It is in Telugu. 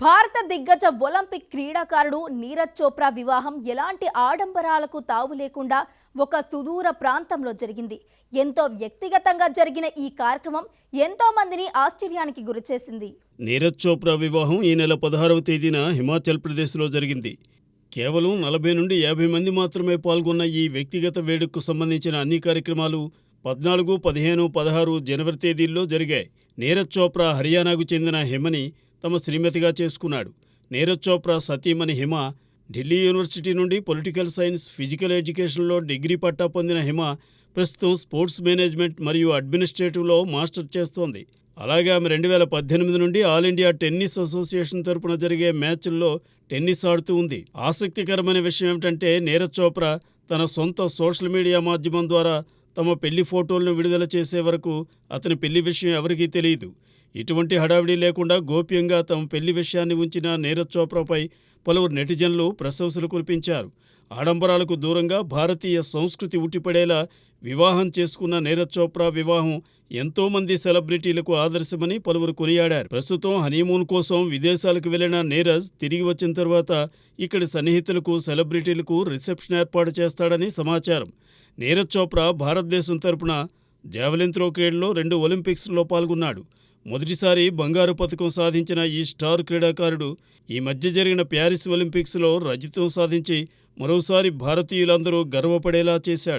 భారత దిగ్గజ ఒలింపిక్ క్రీడాకారుడు నీరజ్ చోప్రా వివాహం ఎలాంటి ఆడంబరాలకు తావు లేకుండా ఒక సుదూర ప్రాంతంలో జరిగింది. ఎంతో వ్యక్తిగతంగా జరిగిన ఈ కార్యక్రమం ఎంతో మందిని ఆశ్చర్యానికి గురిచేసింది నీరజ్ చోప్రా వివాహం ఈ నెల పదహారవ తేదీన హిమాచల్ ప్రదేశ్లో జరిగింది. కేవలం నలభై నుండి యాభై మంది మాత్రమే పాల్గొన్న ఈ వ్యక్తిగత వేడుకకు సంబంధించిన అన్ని కార్యక్రమాలు పద్నాలుగు పదిహేను పదహారు జనవరి తేదీల్లో జరిగాయి. నీరజ్ చోప్రా హర్యానాకు చెందిన హిమని తమ శ్రీమతిగా చేసుకున్నాడు. నీరజ్ చోప్రా సతీమణి హిమ ఢిల్లీ యూనివర్సిటీ నుండి పొలిటికల్ సైన్స్ ఫిజికల్ ఎడ్యుకేషన్లో డిగ్రీ పట్టా పొందిన హిమ ప్రస్తుతం స్పోర్ట్స్ మేనేజ్మెంట్ మరియు అడ్మినిస్ట్రేటివ్లో మాస్టర్ చేస్తోంది. అలాగే ఆమె రెండు వేల పద్దెనిమిది నుండి ఆల్ ఇండియా టెన్నిస్ అసోసియేషన్ తరపున జరిగే మ్యాచ్ల్లో టెన్నిస్ ఆడుతూ ఉంది. ఆసక్తికరమైన విషయం ఏమిటంటే నీరజ్ చోప్రా తన సొంత సోషల్ మీడియా మాధ్యమం ద్వారా తమ పెళ్ళి ఫోటోలను విడుదల చేసే వరకు అతని పెళ్ళి విషయం ఎవరికీ తెలియదు. ఇటువంటి హడావిడి లేకుండా గోప్యంగా తమ పెళ్ళి విషయాన్ని ఉంచిన నీరజ్ చోప్రాపై పలువురు నెటిజన్లు ప్రశంసలు కురిపించారు. ఆడంబరాలకు దూరంగా భారతీయ సంస్కృతి ఉట్టిపడేలా వివాహం చేసుకున్న నీరజ్ చోప్రా వివాహం ఎంతో మంది సెలబ్రిటీలకు ఆదర్శమని పలువురు కొనియాడారు. ప్రస్తుతం హనీమూన్ కోసం విదేశాలకు వెళ్ళిన నీరజ్ తిరిగి వచ్చిన తర్వాత ఇక్కడి సన్నిహితులకు సెలబ్రిటీలకు రిసెప్షన్ ఏర్పాటు చేస్తాడని సమాచారం. నీరజ్ చోప్రా భారతదేశం తరపున జావెలిన్ త్రో క్రీడలో రెండు ఒలింపిక్స్లో పాల్గొన్నాడు. మొదటిసారి బంగారు పథకం సాధించిన ఈ స్టార్ క్రీడాకారుడు ఈ మధ్య జరిగిన ప్యారిస్ ఒలింపిక్స్లో రజతం సాధించి మరోసారి భారతీయులందరూ గర్వపడేలా చేశాడు.